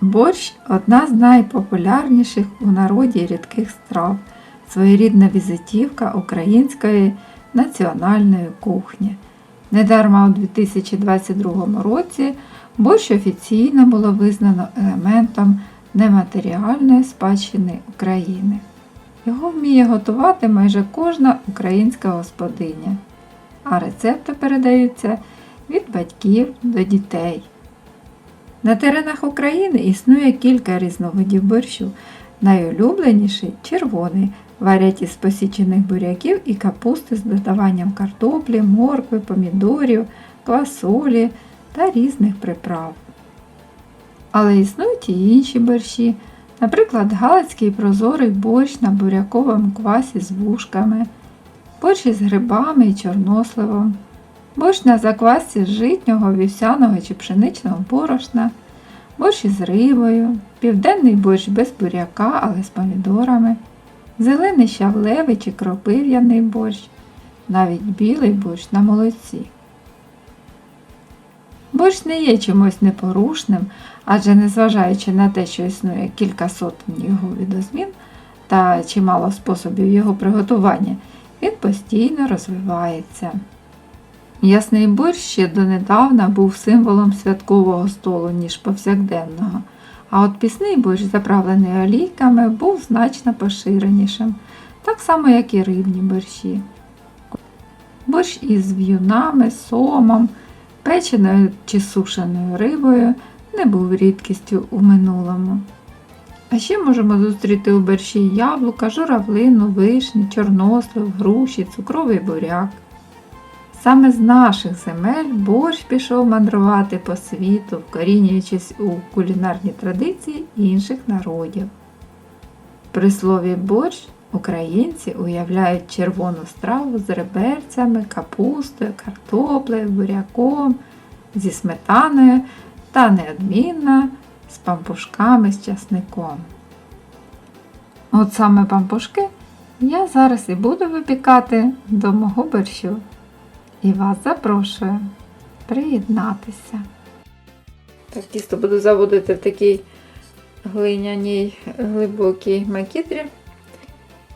Борщ одна з найпопулярніших у народі рідких страв, своєрідна візитівка української національної кухні. Недарма у 2022 році борщ офіційно було визнано елементом нематеріальної спадщини України. Його вміє готувати майже кожна українська господиня, а рецепти передаються від батьків до дітей. На теренах України існує кілька різновидів борщу. Найулюбленіший червоний, варять із посічених буряків і капусти з додаванням картоплі, моркви, помідорів, квасолі та різних приправ. Але існують і інші борщі, наприклад, галицький прозорий борщ на буряковому квасі з вушками, борщ із грибами і чорносливом, борщ на заквасці з житнього, вівсяного чи пшеничного борошна, борщ із рибою, південний борщ без буряка, але з помідорами, зелений щавлевий чи кропив'яний борщ, навіть білий борщ на молоці. Борщ не є чимось непорушним, адже незважаючи на те, що існує кілька сотень його відозмін та чимало способів його приготування, він постійно розвивається. Ясний борщ ще донедавна був символом святкового столу, ніж повсякденного, а от пісний борщ, заправлений олійками, був значно поширенішим, так само, як і рибні борщі. Борщ із в'юнами, сомом, печеною чи сушеною рибою не був рідкістю у минулому. А ще можемо зустріти у борщі яблука, журавлину, вишні, чорнослив, груші, цукровий буряк. Саме з наших земель борщ пішов мандрувати по світу, вкорінюючись у кулінарні традиції інших народів. При слові борщ українці уявляють червону страву з реберцями, капустою, картоплею, буряком, зі сметаною та неодмінно з пампушками з часником. От саме пампушки я зараз і буду випікати до мого борщу. І вас запрошую приєднатися. Так, тісто буду заводити в такій глиняній глибокій макітрі.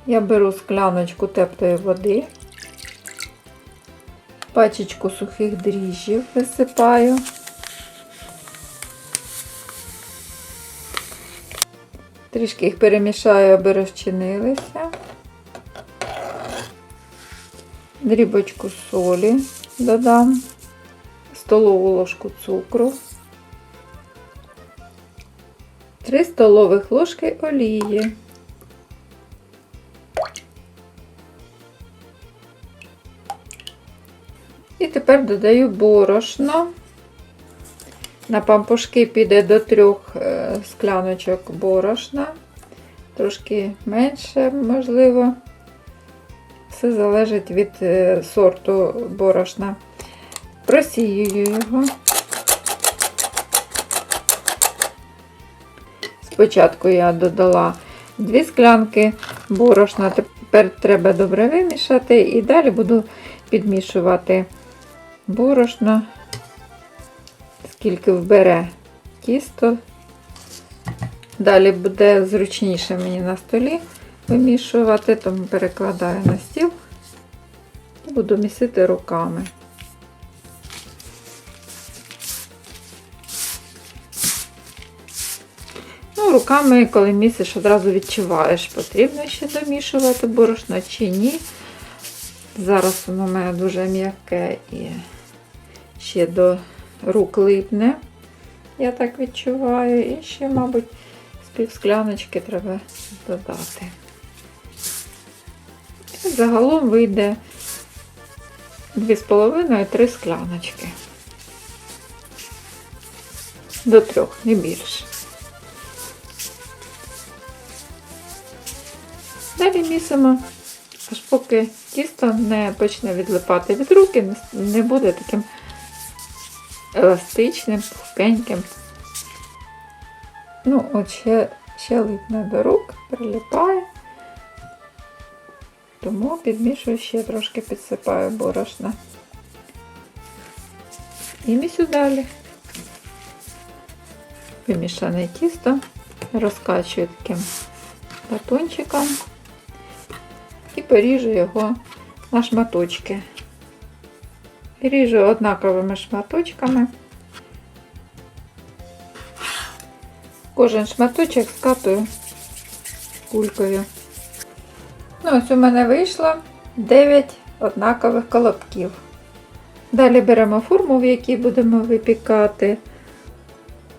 Я беру скляночку теплої води, пачечку сухих дріжджів висипаю. Трішки їх перемішаю, аби розчинилися. Дрібочку солі додам, столову ложку цукру, 3 столових ложки олії. І тепер додаю борошно. На пампушки піде до трьох е, скляночок борошна, трошки менше, можливо. Все залежить від е, сорту борошна. Просіюю його. Спочатку я додала 2 склянки борошна, тепер треба добре вимішати і далі буду підмішувати борошно, скільки вбере тісто. Далі буде зручніше мені на столі вимішувати, тому перекладаю на стіл і буду місити руками. Ну, руками, коли місиш, одразу відчуваєш, потрібно ще домішувати борошно чи ні. Зараз воно в мене дуже м'яке і ще до рук липне, я так відчуваю. І ще, мабуть, з півскляночки треба додати. Загалом вийде 2,5-3 скляночки. До трьох, не більше. Далі місимо, аж поки тісто не почне відлипати від руки, не буде таким еластичним, пухкеньким. Ну, от ще, ще липне до рук, прилипає. Тому підмішую ще трошки підсипаю борошна. І місю далі. вимішане тісто, розкачую таким батончиком і поріжу його на шматочки. Ріжу однаковими шматочками. Кожен шматочок скатую кулькою. Ну, ось у мене вийшло 9 однакових колобків. Далі беремо форму, в якій будемо випікати,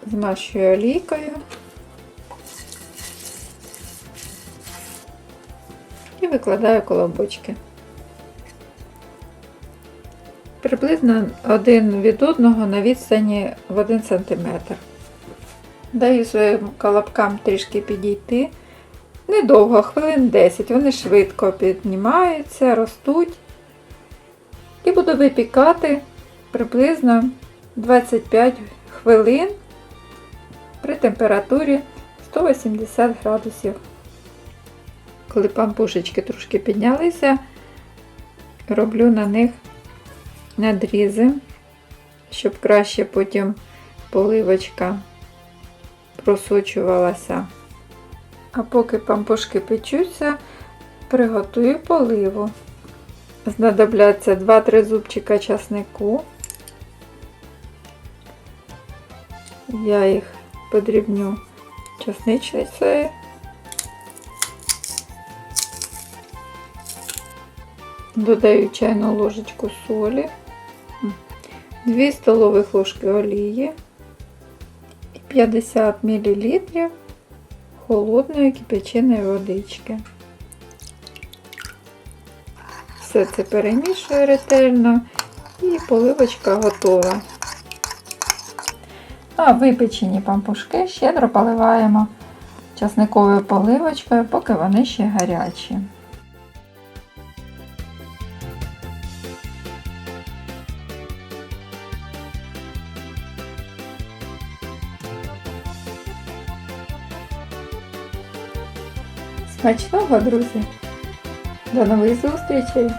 змащую олійкою і викладаю колобочки. Приблизно один від одного на відстані в 1 см. Даю своїм колобкам трішки підійти. Недовго, хвилин 10. Вони швидко піднімаються, ростуть. І буду випікати приблизно 25 хвилин при температурі 180 градусів. Коли пампушечки трошки піднялися, роблю на них надрізи, щоб краще потім поливочка просочувалася. А поки пампушки печуться, приготую поливу. Знадобляться 2-3 зубчика часнику. Я їх подрібню часничницею. Додаю чайну ложечку солі, 2 столових ложки олії і 50 мл холодної кипяченої водички. Все це перемішую ретельно і поливочка готова. А випечені пампушки щедро поливаємо часниковою поливочкою, поки вони ще гарячі. Смачного, друзі! До нових зустрічей!